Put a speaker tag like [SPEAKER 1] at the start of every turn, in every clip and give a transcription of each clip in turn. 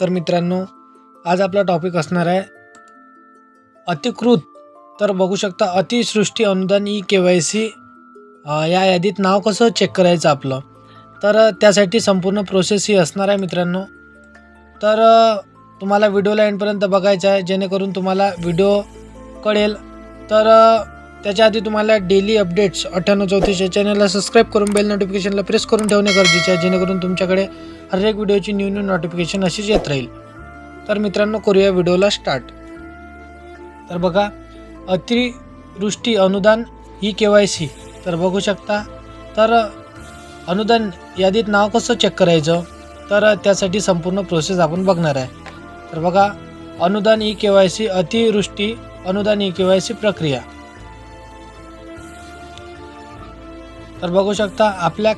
[SPEAKER 1] तर मित्रांनो आज आपला टॉपिक असणार आहे अतिकृत. तर बघू शकता अतिसृष्टी अनुदान ई के वाय सी या यादीत नाव कसं चेक करायचं आपलं? तर त्यासाठी संपूर्ण प्रोसेस ही असणार आहे मित्रांनो. तर तुम्हाला व्हिडिओला एंडपर्यंत बघायचं आहे जेणेकरून तुम्हाला व्हिडिओ कळेल. तर त्याच्या आधी तुम्हाला डेली अपडेट्स अठ्ठ्याण्णव चौतीस या चॅनलला सबस्क्राईब करून बेल नोटिफिकेशनला प्रेस करून ठेवणे गरजेचे आहे जेणेकरून तुमच्याकडे हर एक व्हिडिओची न्यू न्यू नोटिफिकेशन अशीच येत राहील. तर मित्रांनो करूया व्हिडिओला स्टार्ट तर बघा अतिवृष्टी अनुदान ही के वाय सी. तर बघू शकता तर अनुदान यादीत नाव कसं चेक करायचं? तर त्यासाठी संपूर्ण प्रोसेस आपण बघणार आहे. तर बघा अनुदान ई के वाय सी अतिवृष्टी अनुदान ई के वाय सी प्रक्रिया. तर बघू शकता आपल्या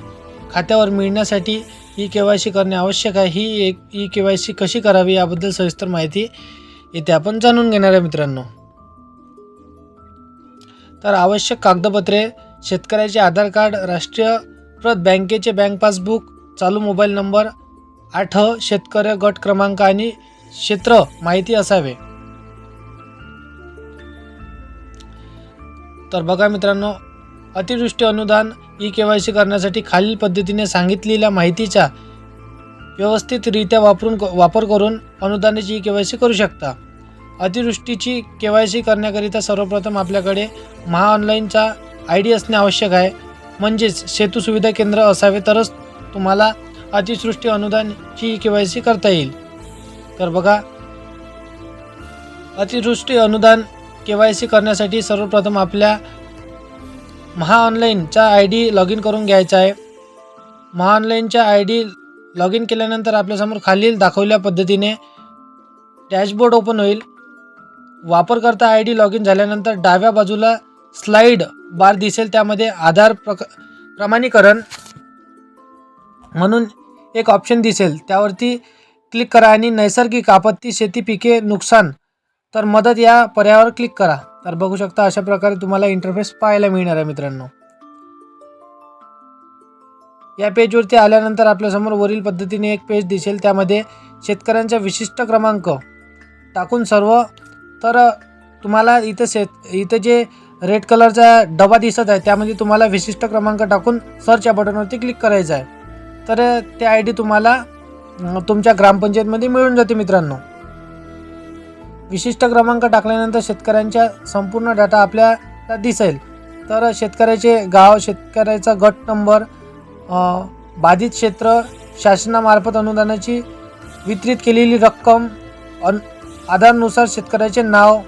[SPEAKER 1] खात्यावर मिळण्यासाठी ई के वाय सी करणे आवश्यक आहे. ही एक ई के वाय सी कशी करावी याबद्दल सविस्तर माहिती येते आपण जाणून घेणार आहे मित्रांनो. तर आवश्यक कागदपत्रे शेतकऱ्याचे आधार कार्ड राष्ट्रीय प्रत बँकेचे बँक पासबुक चालू मोबाईल नंबर आठ शेतकरी गट क्रमांक आणि क्षेत्र माहिती असावे. तर बघा मित्रांनो अतिवृष्टी अनुदान ई के वाय सी करण्यासाठी खालील पद्धतीने सांगितलेल्या माहितीचा व्यवस्थितरित्या वापरून वापर करून अनुदानाची ई के वाय सी करू शकता. अतिवृष्टीची के वाय सी करण्याकरिता सर्वप्रथम आपल्याकडे महाऑनलाईनचा आय डी असणे आवश्यक आहे. म्हणजेच सेतू सुविधा केंद्र असावे तरच तुम्हाला अतिवृष्टी अनुदानची ई के वाय सी करता येईल. तर बघा अतिवृष्टी अनुदान के वाय सी करण्यासाठी सर्वप्रथम आपल्या महाऑनलाईनचा आय डी लॉग इन करून घ्यायचा आहे. महाऑनलाईनच्या आय डी लॉग इन केल्यानंतर आपल्यासमोर खालील दाखवल्या पद्धतीने. डॅशबोर्ड ओपन होईल. वापरकर्ता आय डी लॉग इन झाल्यानंतर डाव्या बाजूला स्लाईड बार दिसेल. त्यामध्ये आधार प्रक प्रमाणीकरण म्हणून एक ऑप्शन दिसेल. त्यावरती क्लिक करा आणि नैसर्गिक आपत्ती शेती पिके नुकसान तर मदत या पर्यायावर क्लिक करा. तर बघू शकता अशा प्रकारे तुम्हाला इंटरफेस पाहायला मिळणार आहे मित्रांनो. या पेजवरती आल्यानंतर आपल्यासमोर वरील पद्धतीने एक पेज दिसेल. त्यामध्ये शेतकऱ्यांचा विशिष्ट क्रमांक टाकून सर्व. तर तुम्हाला इथं शेत इथं जे रेड कलरचा डबा दिसत आहे त्यामध्ये तुम्हाला विशिष्ट क्रमांक टाकून सर्च या बटनवरती क्लिक करायचं आहे. तर ते आय डी तुम्हाला तुमच्या ग्रामपंचायतमध्ये मिळून जाते मित्रांनो. विशिष्ट क्रमांक टाकल्यानंतर शेतकऱ्यांच्या संपूर्ण डाटा आपल्याला दिसेल. तर शेतकऱ्याचे गाव शेतकऱ्याचा गट नंबर बाधित क्षेत्र शासनामार्फत अनुदानाची वितरित केलेली रक्कम अन आधारनुसार शेतकऱ्याचे नाव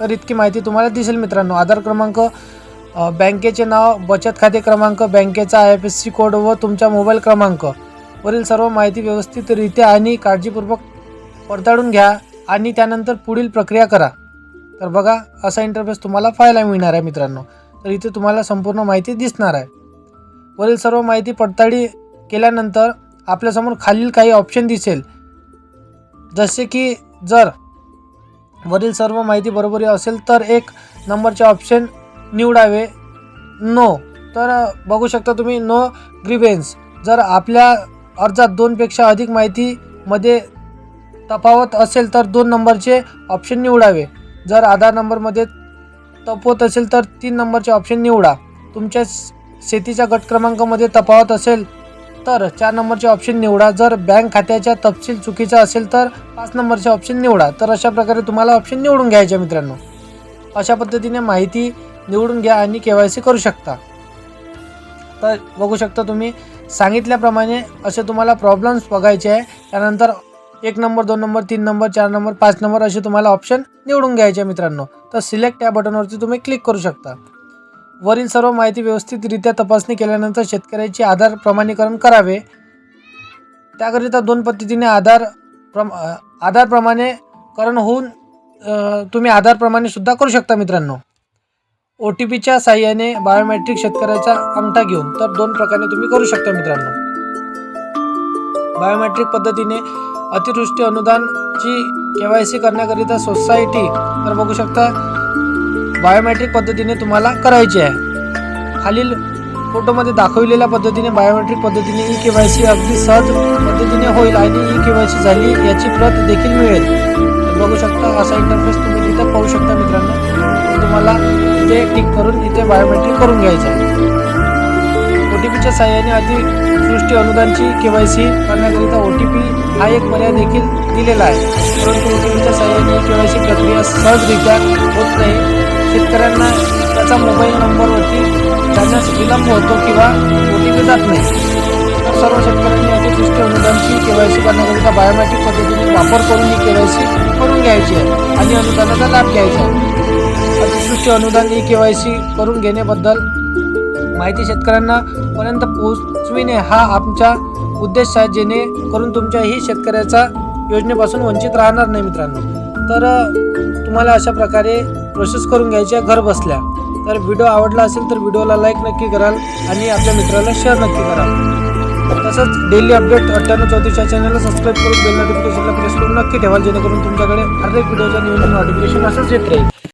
[SPEAKER 1] तर इतकी माहिती तुम्हाला दिसेल मित्रांनो. आधार क्रमांक बँकेचे नाव बचत खाते क्रमांक बँकेचा I F S C code व तुमचा मोबाईल क्रमांक. वरील सर्व माहिती व्यवस्थितरित्या आणि काळजीपूर्वक पडताळून घ्या. आणि त्यानंतर पुढील प्रक्रिया करा. तर बघा असा इंटरफेस तुम्हाला पाहायला मिळणार आहे मित्रांनो. तर इथे तुम्हाला संपूर्ण माहिती दिसणार आहे. वरील सर्व माहिती पडताळी केल्यानंतर आपल्यासमोर खालील काही ऑप्शन दिसेल. जसे की जर वरील सर्व माहिती बरोबरी असेल तर एक नंबरचे ऑप्शन निवडावे. नो तर बघू शकता तुम्ही नो ग्रीवेन्स जर आपल्या अर्जात दोनपेक्षा अधिक माहितीमध्ये तफावत असेल तर दोन नंबरचे ऑप्शन निवडावे. जर आधार नंबरमध्ये तपवत असेल तर तीन नंबरचे ऑप्शन निवडा. तुमच्या शेतीच्या गट क्रमांकामध्ये तफावत असेल तर चार नंबरचे ऑप्शन निवडा. जर बँक खात्याचा तपशील चुकीचा असेल तर पाच नंबरचे ऑप्शन निवडा. तर अशा प्रकारे तुम्हाला ऑप्शन निवडून घ्यायचे मित्रांनो. अशा पद्धतीने माहिती निवडून घ्या आणि के वाय सी करू शकता. तर बघू शकता तुम्ही सांगितल्याप्रमाणे असे तुम्हाला प्रॉब्लेम्स बघायचे आहे. त्यानंतर एक नंबर दोन नंबर तीन नंबर चार नंबर पाच नंबर असे तुम्हाला ऑप्शन निवडून घ्यायचे मित्रांनो. तर सिलेक्ट या बटनवरती तुम्ही क्लिक करू शकता. वरील सर्व माहिती व्यवस्थितरित्या तपासणी केल्यानंतर शेतकऱ्याचे आधार प्रमाणीकरण करावे. त्याकरिता दोन पद्धतीने आधार प्रम आधारप्रमाणे करण होऊन तुम्ही आधारप्रमाणेसुद्धा सुद्धा करू शकता मित्रांनो. ओ टी पीच्या साह्याने बायोमेट्रिक शेतकऱ्याचा अंगठा घेऊन तर दोन प्रकारे तुम्ही करू शकता मित्रांनो. बायोमेट्रिक पद्धतीने अतिवृष्टी अनुदानची के वाय सी करण्याकरिता सोसायटी तर बघू शकता बायोमेट्रिक पद्धतीने तुम्हाला करायची आहे. खालील फोटोमध्ये दाखवलेल्या पद्धतीने बायोमेट्रिक पद्धतीने ई के वाय सी अगदी सहज पद्धतीने होईल आणि ई के वाय सी झाली याची प्रत देखील मिळेल. बघू शकता असा इंटरफेस तुम्ही तिथं पाहू शकता मित्रांनो. तुम्हाला इथे टिक करून इथे बायोमेट्रिक करून घ्यायचं आहे. ओटीपीच्या टी अतिवृष्टी अनुदानची के वाय सी करण्याकरिता ओ टी पी हा एक पर्याय देखील दिलेला आहे. परंतु ओटीपीच्या सहाय्याने केवायसी के वाय सी प्रक्रिया सहजरित्या होत नाही. शेतकऱ्यांना त्याचा मोबाईल नंबरवरती जाण्यास विलंब होतो किंवा ओ टी पी जात नाही. तर सर्व शेतकऱ्यांनी अतिवृष्टी अनुदानची के वाय सी करण्याकरिता बायोमॅट्रिक पद्धतीने वापर करून ही के वाय सी करून घ्यायची आहे आणि अनुदानाचा लाभ घ्यायचा आहे. अतिवृष्टी अनुदान ई के वाय सी करून घेण्याबद्दल माहिती शेतकऱ्यांना पर्यंत पोहोचविणे हा आमचा उद्देश आहे जेणेकरून तुमच्याही शेतकऱ्याचा योजनेपासून वंचित राहणार नाही मित्रांनो. तर तुम्हाला अशा प्रकारे प्रोसेस करून घ्यायची आहे घर बसल्या. तर व्हिडिओ आवडला असेल तर व्हिडिओला लाईक नक्की कराल आणि आपल्या मित्राला शेअर नक्की कराल तसंच डेली अपडेट अठ्ठ्याण्णव चौतीसच्या चॅनलला सबस्क्राईब करून बेल नोटिफिकेशनला प्रेस करून नक्की ठेवाल जेणेकरून तुमच्याकडे हर एक व्हिडिओच्या न्यूज नोटिफिकेशन असंच येत राहील.